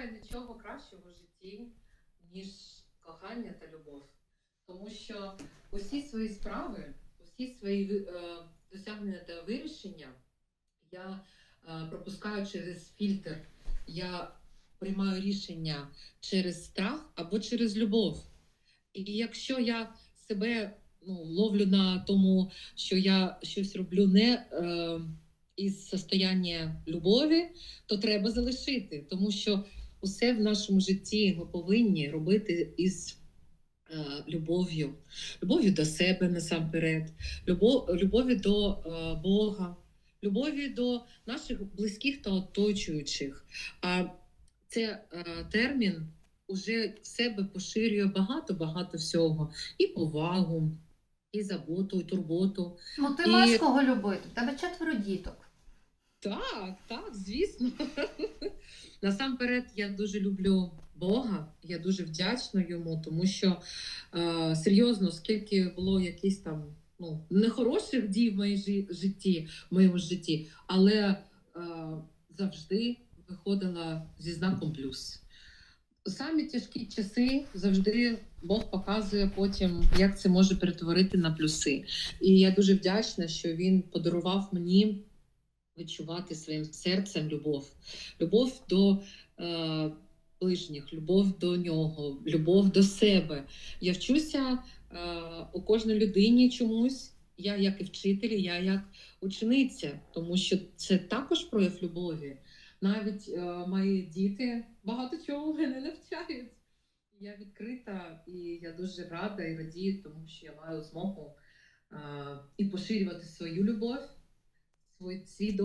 немає нічого кращого в житті, ніж кохання та любов. Тому що усі свої справи, усі свої е, досягнення та вирішення я е, пропускаю через фільтр. Я приймаю рішення через страх або через любов. І якщо я себе ну, ловлю на тому, що я щось роблю не е, із состояння любові, то треба залишити, тому що усе в нашому житті ми повинні робити із е, любов'ю, любов'ю до себе насамперед, любов, любов'ю до е, Бога, любов'ю до наших близьких та оточуючих. А це е, термін уже в себе поширює багато-багато всього. І повагу, і заботу, і турботу. Ну, ти І- маєш кого любити. В тебе четверо діток. Так, так, звісно. Насамперед, я дуже люблю Бога, я дуже вдячна йому, тому що е, серйозно, скільки було якісь там ну, нехороших дій в моїй житті, в моєму житті, але е, завжди виходила зі знаком плюс. Самі тяжкі часи завжди Бог показує потім, як це може перетворити на плюси. І я дуже вдячна, що він подарував мені відчувати своїм серцем любов, любов до е, ближніх, любов до нього, любов до себе. Я вчуся е, у кожній людині чомусь. Я як і вчитель, я як учениця, тому що це також прояв любові. Навіть е, мої діти багато чого мене навчають. Я відкрита і я дуже рада і радію, тому що я маю змогу е, і поширювати свою любов, свій свій